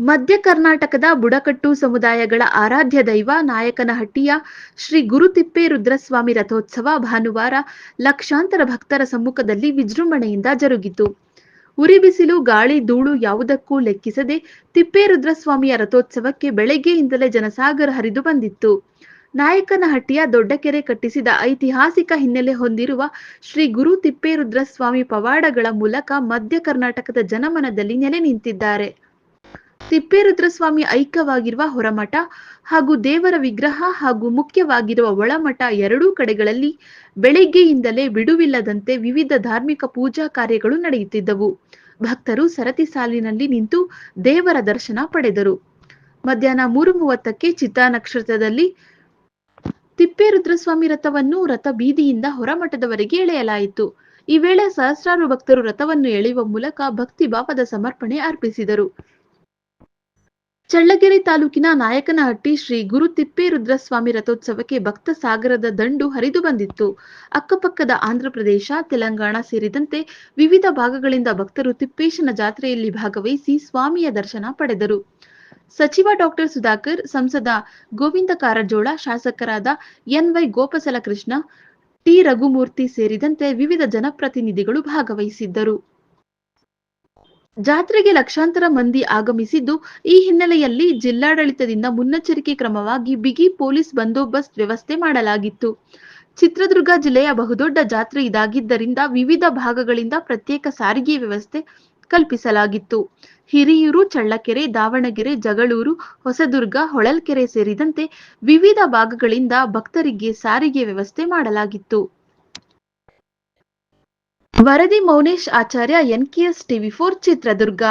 ಮಧ್ಯ ಕರ್ನಾಟಕದ ಬುಡಕಟ್ಟು ಸಮುದಾಯಗಳ ಆರಾಧ್ಯ ದೈವ ನಾಯಕನಹಟ್ಟಿಯ ಶ್ರೀ ಗುರುತಿಪ್ಪೇರುದ್ರಸ್ವಾಮಿ ರಥೋತ್ಸವ ಭಾನುವಾರ ಲಕ್ಷಾಂತರ ಭಕ್ತರ ಸಮ್ಮುಖದಲ್ಲಿ ವಿಜೃಂಭಣೆಯಿಂದ ಜರುಗಿತು. ಉರಿ ಬಿಸಿಲು, ಗಾಳಿ, ಧೂಳು ಯಾವುದಕ್ಕೂ ಲೆಕ್ಕಿಸದೆ ತಿಪ್ಪೇರುದ್ರಸ್ವಾಮಿಯ ರಥೋತ್ಸವಕ್ಕೆ ಬೆಳಗ್ಗೆಯಿಂದಲೇ ಜನಸಾಗರ ಹರಿದು ಬಂದಿತ್ತು. ನಾಯಕನಹಟ್ಟಿಯ ದೊಡ್ಡಕೆರೆ ಕಟ್ಟಿಸಿದ ಐತಿಹಾಸಿಕ ಹಿನ್ನೆಲೆ ಹೊಂದಿರುವ ಶ್ರೀ ಗುರು ತಿಪ್ಪೇರುದ್ರಸ್ವಾಮಿ ಪವಾಡಗಳ ಮೂಲಕ ಮಧ್ಯ ಕರ್ನಾಟಕದ ಜನಮನದಲ್ಲಿ ನೆಲೆ ನಿಂತಿದ್ದಾರೆ. ತಿಪ್ಪೇರುದ್ರಸ್ವಾಮಿ ಐಕ್ಯವಾಗಿರುವ ಹೊರಮಠ ಹಾಗೂ ದೇವರ ವಿಗ್ರಹ ಹಾಗೂ ಮುಖ್ಯವಾಗಿರುವ ಒಳಮಠ ಎರಡೂ ಕಡೆಗಳಲ್ಲಿ ಬೆಳಿಗ್ಗೆಯಿಂದಲೇ ಬಿಡುವಿಲ್ಲದಂತೆ ವಿವಿಧ ಧಾರ್ಮಿಕ ಪೂಜಾ ಕಾರ್ಯಗಳು ನಡೆಯುತ್ತಿದ್ದವು. ಭಕ್ತರು ಸರತಿ ಸಾಲಿನಲ್ಲಿ ನಿಂತು ದೇವರ ದರ್ಶನ ಪಡೆದರು. ಮಧ್ಯಾಹ್ನ ಮೂರು ಮೂವತ್ತಕ್ಕೆ ಚಿತ್ತಾ ನಕ್ಷತ್ರದಲ್ಲಿ ತಿಪ್ಪೇರುದ್ರಸ್ವಾಮಿ ರಥವನ್ನು ರಥ ಬೀದಿಯಿಂದ ಹೊರಮಠದವರೆಗೆ ಎಳೆಯಲಾಯಿತು. ಈ ವೇಳೆ ಸಹಸ್ರಾರು ಭಕ್ತರು ರಥವನ್ನು ಎಳೆಯುವ ಮೂಲಕ ಭಕ್ತಿ ಭಾವದ ಸಮರ್ಪಣೆ ಅರ್ಪಿಸಿದರು. ಚಳ್ಳಕೆರೆ ತಾಲೂಕಿನ ನಾಯಕನಹಟ್ಟಿ ಶ್ರೀ ಗುರು ತಿಪ್ಪೇರುದ್ರಸ್ವಾಮಿ ರಥೋತ್ಸವಕ್ಕೆ ಭಕ್ತ ಸಾಗರದ ದಂಡು ಹರಿದು ಬಂದಿತ್ತು. ಅಕ್ಕಪಕ್ಕದ ಆಂಧ್ರಪ್ರದೇಶ ತೆಲಂಗಾಣ ಸೇರಿದಂತೆ ವಿವಿಧ ಭಾಗಗಳಿಂದ ಭಕ್ತರು ತಿಪ್ಪೇಶನ ಜಾತ್ರೆಯಲ್ಲಿ ಭಾಗವಹಿಸಿ ಸ್ವಾಮಿಯ ದರ್ಶನ ಪಡೆದರು. ಸಚಿವ ಡಾಕ್ಟರ್ ಸುಧಾಕರ್, ಸಂಸದ ಗೋವಿಂದ ಕಾರಜೋಳ, ಶಾಸಕರಾದ ಎನ್ವೈ ಗೋಪಸಲಕೃಷ್ಣ, ಟಿ ರಘುಮೂರ್ತಿ ಸೇರಿದಂತೆ ವಿವಿಧ ಜನಪ್ರತಿನಿಧಿಗಳು ಭಾಗವಹಿಸಿದ್ದರು. ಜಾತ್ರೆಗೆ ಲಕ್ಷಾಂತರ ಮಂದಿ ಆಗಮಿಸಿದ್ದು, ಈ ಹಿನ್ನೆಲೆಯಲ್ಲಿ ಜಿಲ್ಲಾಡಳಿತದಿಂದ ಮುನ್ನೆಚ್ಚರಿಕೆ ಕ್ರಮವಾಗಿ ಬಿಗಿ ಪೊಲೀಸ್ ಬಂದೋಬಸ್ತ್ ವ್ಯವಸ್ಥೆ ಮಾಡಲಾಗಿತ್ತು. ಚಿತ್ರದುರ್ಗ ಜಿಲ್ಲೆಯ ಬಹುದೊಡ್ಡ ಜಾತ್ರೆ ಇದಾಗಿದ್ದರಿಂದ ವಿವಿಧ ಭಾಗಗಳಿಂದ ಪ್ರತ್ಯೇಕ ಸಾರಿಗೆ ವ್ಯವಸ್ಥೆ ಕಲ್ಪಿಸಲಾಗಿತ್ತು. ಹಿರಿಯೂರು, ಚಳ್ಳಕೆರೆ, ದಾವಣಗೆರೆ, ಜಗಳೂರು, ಹೊಸದುರ್ಗ, ಹೊಳಲ್ಕೆರೆ ಸೇರಿದಂತೆ ವಿವಿಧ ಭಾಗಗಳಿಂದ ಭಕ್ತರಿಗೆ ಸಾರಿಗೆ ವ್ಯವಸ್ಥೆ ಮಾಡಲಾಗಿತ್ತು. ವರದಿ Maunesh Acharya NKS TV for Chitradurga